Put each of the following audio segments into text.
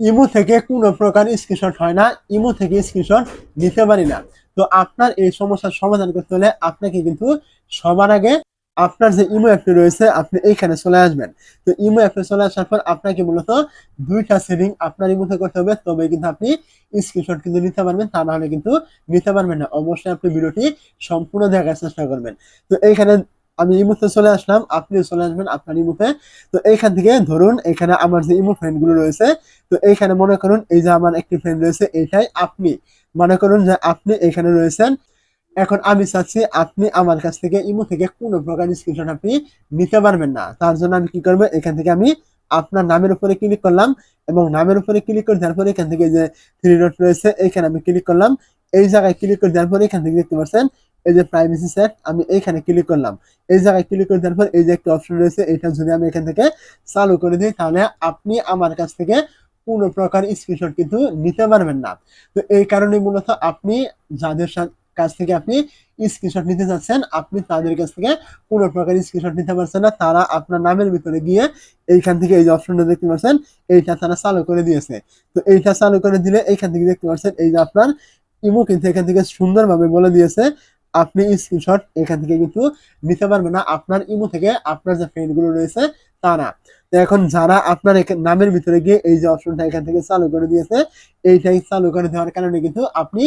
Imo থেকে কোনো প্রকার স্ক্রিনশট হয় না, ইমো থেকে স্ক্রিনশট নিতে পারি না। তো আপনার এই সমস্যার সমাধান করতে হলে আপনাকে কিন্তু সবার আগে আপনার যে ইমো অ্যাপটি রয়েছে, আপনি এইখানে চলে আসবেন। তো ইমো অ্যাপে চলে আসার পর আপনাকে মূলত দুইটা সেটিং আপনার ইমোতে করতে হবে, তবে কিন্তু আপনি স্ক্রিনশট কিন্তু নিতে পারবেন, তা নাহলে কিন্তু নিতে পারবেন না। অবশ্যই আপনি ভিডিওটি সম্পূর্ণ দেখার চেষ্টা করবেন। তো এইখানে আমি ইমোতে চলে আসলাম, আপনিও চলে আসবেন আপনার ইমোতে। তো এইখান থেকে ধরুন এখানে আমার যে ইমো ফ্রেন্ডগুলো রয়েছে, তো এইখানে মনে করুন এই যে আমার একটি ফ্রেন্ড রয়েছে, এইটাই আপনি। মনে করুন যে আপনি এখানে রয়েছেন। এখন আমি চাচ্ছি আপনি আমার কাছ থেকে ইমো থেকে কোনো প্রকার স্ক্রিনশট আপনি নিতে পারবেন না। তার জন্য আমি কি করব, এখান থেকে আমি আপনার নামের উপরে ক্লিক করলাম এবং নামের উপরে ক্লিক করে দেওয়ার পরে এখান থেকে যে থ্রি ডট রয়েছে এখানে আমি ক্লিক করলাম। এই জায়গায় ক্লিক করে দেওয়ার পরে এখান থেকে দেখতে পাচ্ছেন এই যে প্রাইভেসি সেট আমি এইখানে ক্লিক করলাম। এই জায়গায় ক্লিক করে দেওয়ার পর এই যে একটা অপশন রয়েছে এটা যদি আমি এখান থেকে চালু করে দিই, তাহলে আপনি আমার কাছ থেকে কোনো প্রকার স্ক্রিনশট কিন্তু নিতে পারবেন না। তো এই কারণে মূলত আপনি যাদের কাছ থেকে আপনি স্ক্রিনশট নিতে চাচ্ছেন আপনি তাদের কাছ থেকে কোনো প্রকার স্ক্রিনশট নিতে পারছেন না, তারা আপনার নামের ভিতরে গিয়ে এইখান থেকে এই যে অপশনটা দেখতে পাচ্ছেন, এইটা তারা চালু করে দিয়েছে। তো এইটা চালু করে দিলে এইখান থেকে দেখতে পাচ্ছেন, এই যে আপনার ইমো কিন্তু এখান থেকে সুন্দরভাবে বলে দিয়েছে আপনি স্ক্রিনশট এখান থেকে কিন্তু নিতে পারবেন না। আপনার ইমো থেকে আপনার যে ফ্রেন্ডগুলো রয়েছে, তারা। তো এখন যারা আপনার নামের ভিতরে গিয়ে এই যে অপশনটা এখান থেকে চালু করে দিয়েছে, এইটাই চালু করে দেওয়ার কারণে কিন্তু আপনি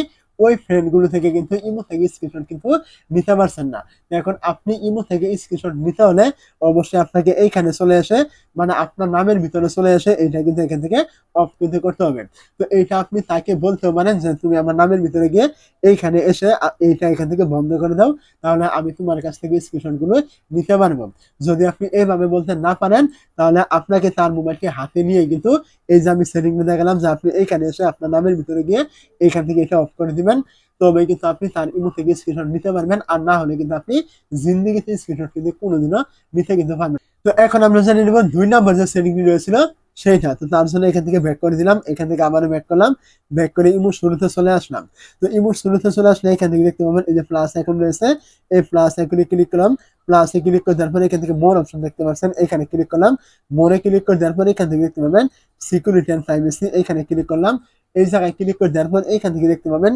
ওই ফ্রেন্ডগুলো থেকে কিন্তু ইমো থেকে স্ক্রিনশট কিন্তু নিতে পারছেন না। এখন আপনি ইমো থেকে স্ক্রিনশট নিতে হলে অবশ্যই আপনাকে এইখানে চলে এসে মানে আপনার নামের ভিতরে চলে এসে এইটা কিন্তু এখান থেকে অফ কিন্তু করতে হবে। তো এইটা আপনি তাকে বলতে পারেন যে তুমি আমার নামের ভিতরে গিয়ে এইখানে এসে এইটা এখান থেকে বন্ধ করে দাও, তাহলে আমি তোমার কাছ থেকে স্ক্রিনশটগুলো নিতে পারব। যদি আপনি এইভাবে বলতে না পারেন, তাহলে আপনাকে তার মোবাইলকে হাতে নিয়ে কিন্তু এই যে আমি সেটিং দেখালাম যে আপনি এইখানে এসে আপনার নামের ভিতরে গিয়ে এইখান থেকে এটা অফ করে দিবেন। তবে কিন্তু আপনি তার ইমো থেকে স্ক্রিনশট নিতে পারবেন। আর না হলে কিন্তু আপনি জিন্দিগিতে স্ক্রিনশট কিন্তু কোনোদিনও নিতে কিন্তু পারবেন তো এখন আমরা জানি নেব দুই নাম্বার যে সেটিংটি রয়েছিল, সেইটা। তো তার জন্য এখান থেকে ব্যাক করে দিলাম। এখান থেকে আবারও ব্যাক করলাম। ব্যাক করে ইমো শুরুতে চলে আসলাম। তো ইমো শুরুতে চলে আসলে এখান থেকে দেখতে পাবেন, এই যে প্লাস আইকন রয়েছে, এই প্লাস আইকনে ক্লিক করলাম। প্লাসে ক্লিক করে দেওয়ার পরে এখান থেকে মোর অপশন দেখতে পাচ্ছেন, এখানে ক্লিক করলাম। মোরে ক্লিক করে দেওয়ার পরে এখান থেকে দেখতে পাবেন সিকিউরিটি অ্যান্ড প্রাইভেসি এখানে ক্লিক করলাম। এই জায়গায় ক্লিক করে দেওয়ার পর এখান থেকে দেখতে পাবেন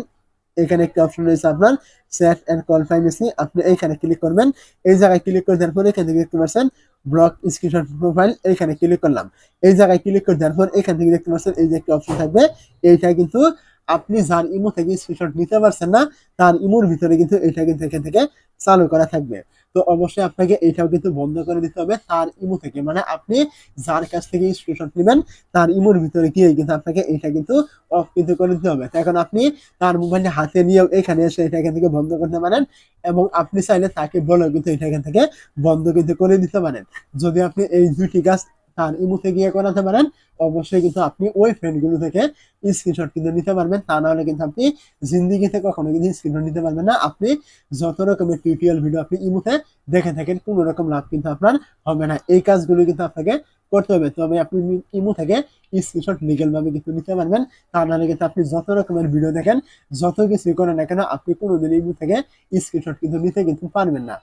এখানে একটি অপশন রয়েছে আপনার সেট অ্যান্ড প্রাইভেসি আপনি এইখানে ক্লিক করবেন। এই জায়গায় ক্লিক করে দেওয়ার পর এখান থেকে দেখতে পাচ্ছেন ব্লক স্ক্রিনশট প্রোফাইল এখানে ক্লিক করলাম। এই জায়গায় ক্লিক করে দেওয়ার পর এখান থেকে দেখতে পাচ্ছেন এই যে একটা অপশন থাকবে। এইটা কিন্তু আপনি যার ইমো থেকে স্ক্রিনশট নিতে পারছেন না, তার ইমোর ভিতরে কিন্তু এটা কিন্তু এখান থেকে চালু করা থাকবে। তো অবশ্যই আপনাকে এটাও কিন্তু বন্ধ করে দিতে হবে তার ইমো থেকে। মানে আপনি যার কাছ থেকে স্ক্রিনশট নেবেন, তার ইমোর ভিতরে গিয়ে কিন্তু আপনাকে এটা কিন্তু অফ কিন্তু করে দিতে হবে। এখন আপনি তার মোবাইলটা হাতে নিয়েও এখানে এসে এটা এখান থেকে বন্ধ করতে পারেন এবং আপনি চাইলে তাকে বলেও কিন্তু এটা এখান থেকে বন্ধ কিন্তু করে দিতে পারেন। যদি আপনি এই দুটি কাজ তার ইমুতে গিয়ে করাতে পারেন। অবশ্যই কিন্তু আপনি ওই ফ্রেন্ডগুলো থেকে স্ক্রিনশট কিন্তু নিতে পারবেন। তা নাহলে কিন্তু আপনি জিন্দিগিতে কখনো কিন্তু স্ক্রিনশট নিতে পারবেন না। আপনি যত রকমের টিউটোরিয়াল ভিডিও আপনি ইমুতে দেখে থাকেন, কোনো রকম লাভ কিন্তু আপনার হবে না। এই কাজগুলো কিন্তু আপনাকে করতে হবে। তবে আপনি ইমু থেকে স্ক্রিনশট লিগেল ভাবে কিন্তু নিতে পারবেন। তা নাহলে কিন্তু আপনি যত রকমের ভিডিও দেখেন, যত কিছু করেন না কেন, আপনি কোনোদিন ইমু থেকে স্ক্রিনশট কিন্তু নিতে কিন্তু পারবেন না।